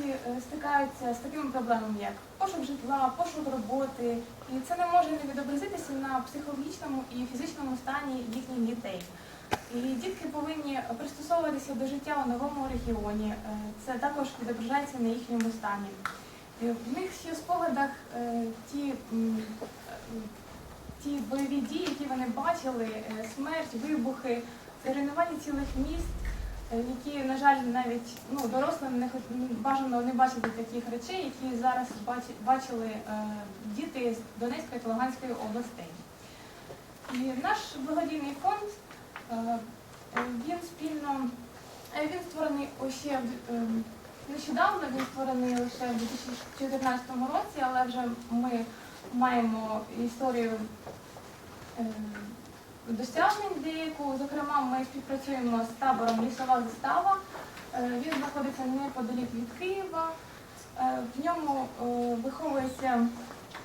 хлопці е, стикаються з такими проблемами, як пошук житла, пошук роботи, і це не може не відобразитися на психологічному і фізичному стані їхніх дітей. І дітки повинні пристосовуватися до життя у новому регіоні. Е, Це також відображається на їхньому стані. І В них ще в спогадах е, ті, ті бойові дії, які вони бачили, смерть, вибухи, руйнування цілих міст, які, на жаль, навіть ну, дорослим не бажано не бачити таких речей, які зараз бачили е, діти з Донецької та Луганської областей. І наш благодійний фонд е, е, він спільно е, він створений ще е, нещодавно, він створений лише в 2014 році, але вже ми маємо історію е, досягнень деяку. Зокрема, ми співпрацюємо з табором Лісова застава. Е, Він знаходиться неподалік від Києва. Е, В ньому е, виховується,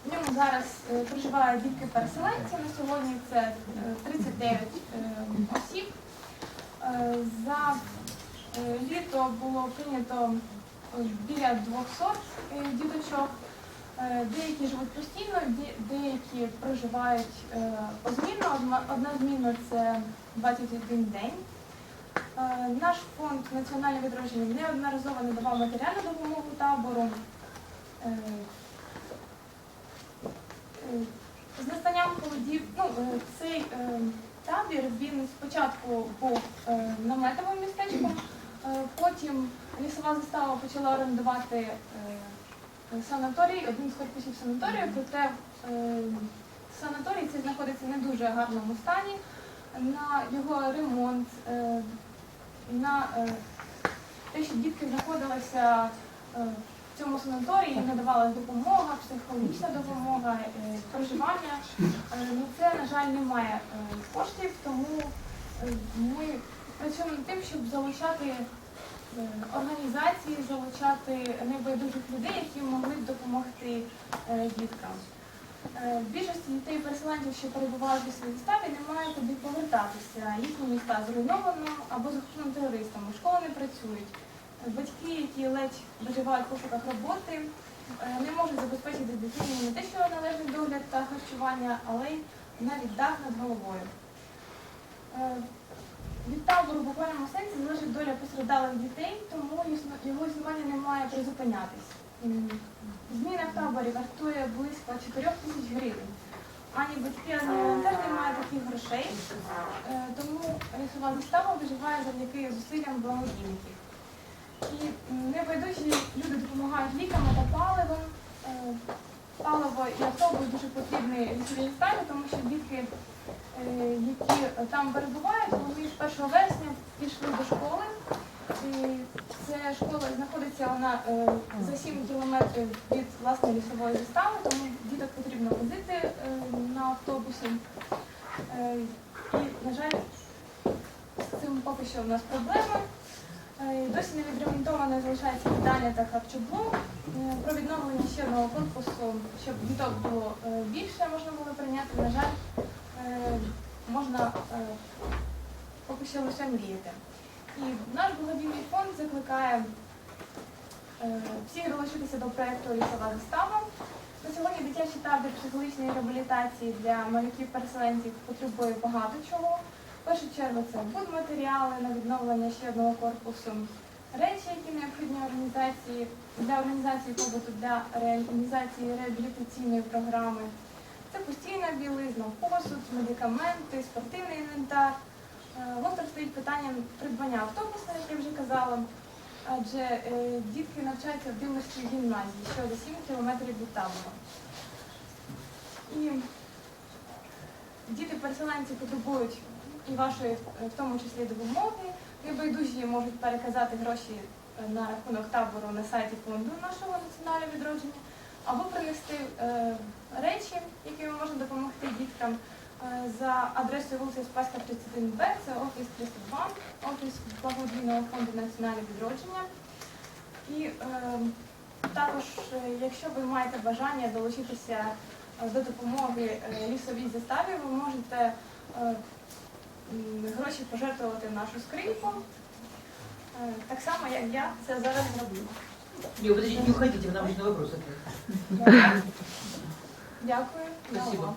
в ньому зараз проживають дітки переселенці. На сьогодні це е, 39 е, осіб. За літо було прийнято біля 200 е, діточок. Е, Деякі живуть постійно, деякі проживають е, позмінно. Одна- зміна це 21 день. Е, Наш фонд національне відродження неодноразово надавав матеріальну допомогу табору. З настанням холодів, ну, цей табір він спочатку був наметовим містечком, потім лісова застава почала орендувати санаторій, один з корпусів санаторію, проте е, санаторій цей знаходиться в не дуже гарному стані. На його ремонт, е, на е, те, щоб дітки знаходилися е, в цьому санаторії, надавалася допомога, психологічна допомога, е, проживання. Е, Ну, це, на жаль, немає е, коштів, тому е, ми працюємо над тим, щоб залучати е, організації, залучати небайдужих людей, які могли б допомогти е, діткам. Е, В більшості дітей переселенців, що перебувають у своїй ставі, немає куди повертатися. Їхні міста зруйновано або захоплено терористами, школи не працюють. Батьки, які ледь доживають в пошуках роботи, е, не можуть забезпечити дитині не те, що належний догляд та харчування, але й навіть дах над головою. Від табору в буквальному сенсі залежить доля постраждалих дітей, тому його існування не має призупинятись. Зміна в таборі вартує близько 4 тисяч гривень. Ані батьки, ані волонтер не мають таких грошей, Е, тому лісова застава виживає завдяки зусиллям благодійників. І небайдужі люди допомагають ліками та паливом. Е, Паливо і автобус дуже потрібний лісовій заставі, тому що дітки, е, які там перебувають, вони з 1 вересня пішли до школи. І ця школа знаходиться вона е, за 7 кілометрів від власне лісової застави, тому діток потрібно возити е, на автобусі. Е, І, на жаль, з цим поки що у нас проблеми. Досі не відремонтовано залишається питання та харчоблок. Про відновлення ще одного корпусу, щоб діток було більше, можна було прийняти. На жаль, можна е, поки що лише мріяти. І наш благодійний фонд закликає всіх долучитися до проєкту Лісова застава. На сьогодні дитячий табір психологічної реабілітації для малюків-переселенців потребує багато чого. В першу чергу це будматеріали на відновлення ще одного корпусу, речі, які необхідні організації для організації побуту для реалізації реабілітаційної програми. Це постійна білизна, посуд, медикаменти, спортивний інвентар. Е, Гостро стоїть питання придбання автобуса, як я вже казала, адже е, дітки навчаються в Димирській гімназії, що за 7 кілометрів від табору. І діти-переселенці потребують і вашої, е, в тому числі, допомоги. Небайдужі можуть переказати гроші е, на рахунок табору на сайті фонду нашого національного відродження, або принести е, речі, якими можна допомогти діткам. Е, За адресою вулиця Спаська 31Б, це офіс 302, офіс благодійного фонду національне відродження. І е, також, е, якщо ви маєте бажання долучитися е, до допомоги лісовій заставі, ви можете е, гроші пожертвувати в нашу скриньку, е, так само, як я це зараз зроблю. Не, подождите, не уходите, нам нужно вопрос ответить. Дякую. Спасибо.